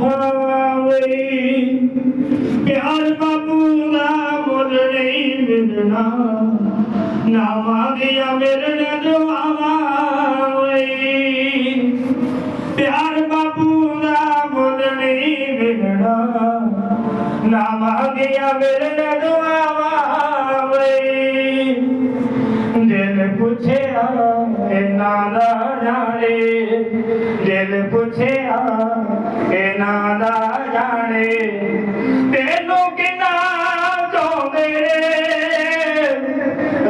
ਖਾਵੇ ਪਿਆਰ ਬਾਪੂ ਦਾ ਮੁੱਲ ਨਹੀਂ ਮਿਲਣਾ। ਨਾਵਾਂ ਦੀਆਂ ਮਿਲਣ ਦੁਆਵਾਂ ਪਿਆਰ ਬਾਪੂ ਦਾ ਮੁੱਲ ਨਹੀਂ ਮਿਲਣਾ। ਨਾਵਾਂ ਦੀਆਂ ਮਿਲਣ ਦੁਆਵਾਂ ਪੁੱਛਿਆ ਇਹਨਾਂ ਦਾ ਜਾਣੇ, ਦਿਲ ਪੁੱਛਿਆ ਇਹਨਾਂ ਦਾ ਜਾਣੇ। ਤੈਨੂੰ ਕਿੰਨਾ ਚਾਹੁੰਦੇ?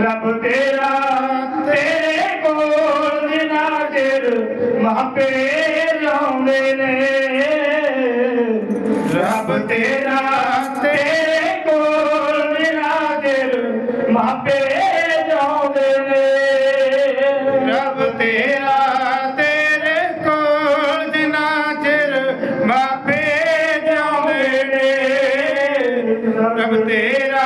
ਰੱਬ ਤੇਰਾ ਤੇਰੇ ਕੋਲ ਜਿਨਾ ਚਿਰ ਮਾਪੇ ਲਾਉਂਦੇ ਨੇ। ਰੱਬ ਤੇਰਾ ਤੇਰੇ ਕੋਲ ਜਿਨਾ ਚਿਰ ਮਾਪੇ ਜਾਉਂਦੇ ਨੇ ਤੇਰਾ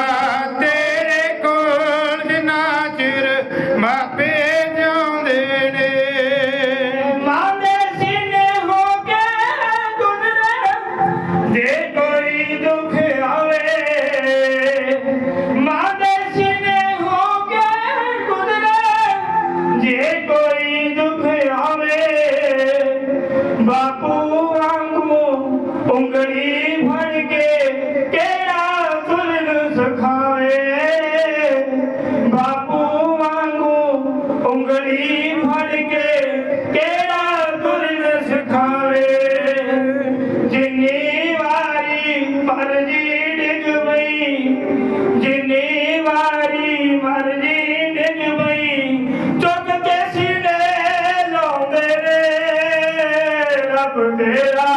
ਰੱਬ ਤੇਰਾ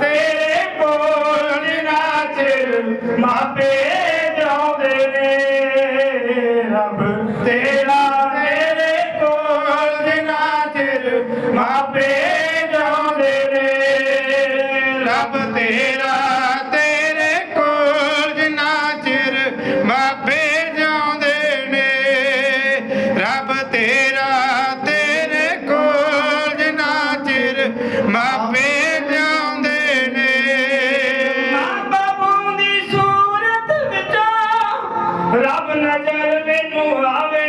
ਤੇਰੇ ਕੋਲ ਨਾ ਚਿਰ ਮਾਪੇ ਜਾਉਂਦੇ ਨੇ। ਰੱਬ ਤੇਰਾ ਨਜ਼ਰ ਮੈਨੂੰ ਆਵੇ।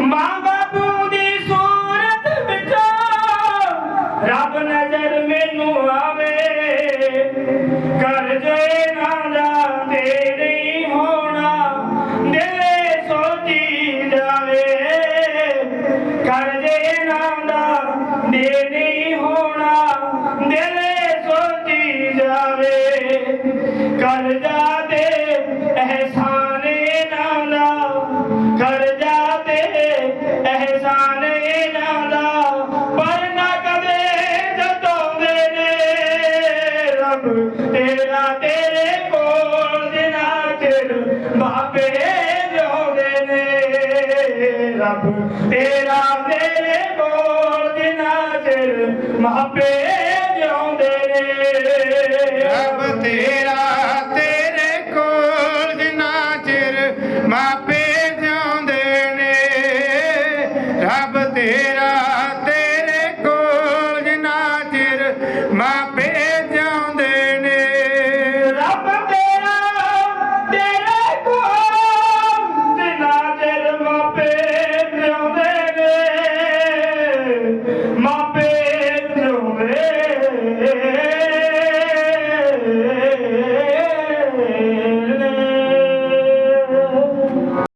ਮਾਂ ਬਾਪੂ ਦੀ ਸੂਰਤ ਵਿੱਚੋਂ ਰੱਬ ਨਜ਼ਰ ਬਾਪੇ ਜਿਉਂਦੇ ਨੇ। ਰੱਬ, ਤੇਰਾ ਤੇਰੇ ਕੋਲ ਜਿਨਾ ਚਿਰ ਮਾਪੇ ਜਿਉਂਦੇ ਨੇ। ਰੱਬ, ਤੇਰਾ ਤੇਰੇ ਕੋਲ ਜਿਨਾ ਚਿਰ ਮਾਪੇ